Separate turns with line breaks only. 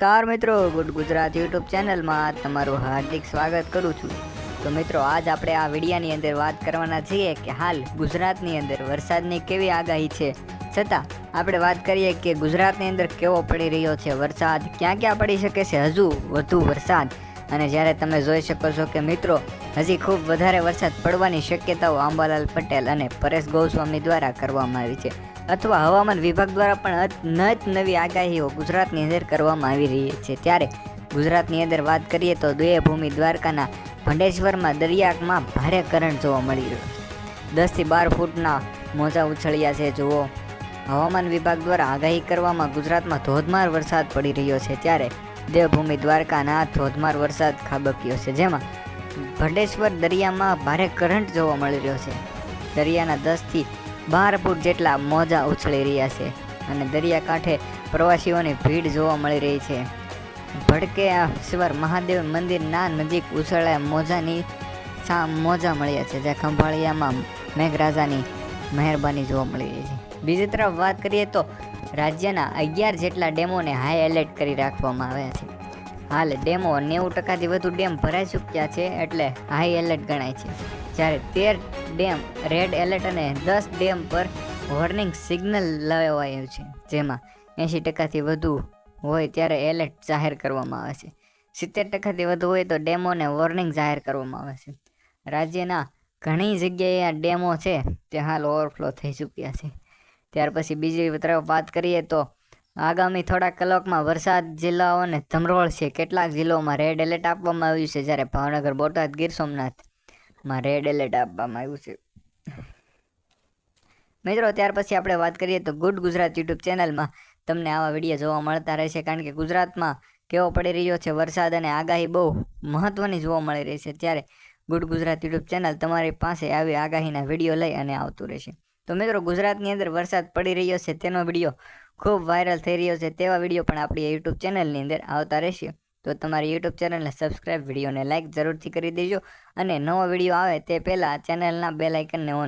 નમસ્કાર મિત્રો, good Gujarat YouTube ચેનલમાં તમારું હાર્દિક સ્વાગત કરું છું. તો મિત્રો, આજ આપણે આ વિડીયાની અંદર વાત કરવાના છીએ કે હાલ ગુજરાતની અંદર વરસાદની કેવી આગાહી છે. છતાં, આપણે વાત કરીએ કે ગુજરાતની અંદર કેવો પડી રહ્યો છે વરસાદ, ક્યાં ક્યાં પડી શકે છે હજુ વધુ વરસાદ? અને જ્યારે તમે જોઈ શકો છો કે મિત્રો, હજી ખૂબ વધારે વરસાદ પડવાની શક્યતાઓ આંબાલાલ પટેલ અને પરેશ ગોસ્વામી દ્વારા કરવામાં આવી છે. અથવા હવામાન વિભાગ દ્વારા પણ અત- નત નવી આગાહીઓ ગુજરાતની અંદર કરવામાં આવી રહી છે. ત્યારે ગુજરાતની અંદર વાત કરીએ તો દેવભૂમિ દ્વારકાના ભંડેશ્વરમાં દરિયામાં ભારે કરંટ જોવા મળી રહ્યો છે. દસથી બાર ફૂટના મોજા ઉછળ્યા છે. જુઓ, હવામાન વિભાગ દ્વારા આગાહી કરવામાં ગુજરાતમાં ધોધમાર વરસાદ પડી રહ્યો છે. ત્યારે દેવભૂમિ દ્વારકાના ધોધમાર વરસાદ ખાબક્યો છે, જેમાં ભંડેશ્વર દરિયામાં ભારે કરંટ જોવા મળી રહ્યો છે. દરિયાના દસથી બાર ફૂટ જેટલા મોજા ઉછળી રહ્યા છે અને દરિયાકાંઠે પ્રવાસીઓની ભીડ જોવા મળી રહી છે. ભડકે આ શિવર મહાદેવ મંદિરના નજીક ઉછળ્યા મોજાની સા મોજા મળ્યા છે, જ્યાં ખંભાળિયામાં મેઘરાજાની મહેરબાની જોવા મળી રહી છે. બીજી તરફ વાત કરીએ તો રાજ્યના અગિયાર જેટલા ડેમોને હાઈ એલર્ટ કરી રાખવામાં આવ્યા છે. હાલ ડેમો નેવું ટકાથી વધુ ડેમ ભરાઈ ચૂક્યા છે એટલે હાઈ એલર્ટ ગણાય છે. જ્યારે તેર ડેમ રેડ એલર્ટ અને દસ ડેમ પર વોર્નિંગ સિગ્નલ લવાયું છે, જેમાં એંશી ટકાથી વધુ હોય ત્યારે એલર્ટ જાહેર કરવામાં આવે છે. સિત્તેર ટકાથી વધુ હોય તો ડેમોને વોર્નિંગ જાહેર કરવામાં આવે છે. રાજ્યના ઘણી જગ્યાએ આ ડેમો છે તે હાલ ઓવરફ્લો થઈ ચૂક્યા છે. ત્યાર પછી બીજી તરફ વાત કરીએ તો આગામી થોડા કલાકમાં વરસાદ જિલ્લાઓને ધમરોળ છે. કેટલાક જિલ્લાઓમાં રેડ એલર્ટ આપવામાં આવ્યું છે. જ્યારે ભાવનગર, બોટાદ, ગીર સોમનાથમાં રેડ એલર્ટ આપવામાં આવ્યું છે. મિત્રો, ત્યાર પછી આપણે વાત કરીએ તો ગુડ ગુજરાત યુટ્યુબ ચેનલમાં તમને આવા વીડિયો જોવા મળતા રહેશે. કારણ કે ગુજરાતમાં કેવો પડી રહ્યો છે વરસાદ અને આગાહી બહુ મહત્ત્વની જોવા મળી રહી છે. ત્યારે ગુડ ગુજરાત યુટ્યુબ ચેનલ તમારી પાસે આવી આગાહીના વીડિયો લઈ અને આવતું રહેશે. તો મિત્રો ગુજરાતની અંદર વરસાદ પડી રહ્યો છે, તેનો વીડિયો ખૂબ વાયરલ થઈ રહ્યો છે, તેવા વીડિયો પણ આપણી યુટ્યુબ ચેનલની અંદર આવતા રહેશે. તો તમારી યુટ્યુબ ચેનલને સબસ્ક્રાઇબ વિડીયોને લાઇક જરૂરથી કરી દેજો અને નવો વીડિયો આવે તે પહેલાં ચેનલના બે આઇકનને ઓન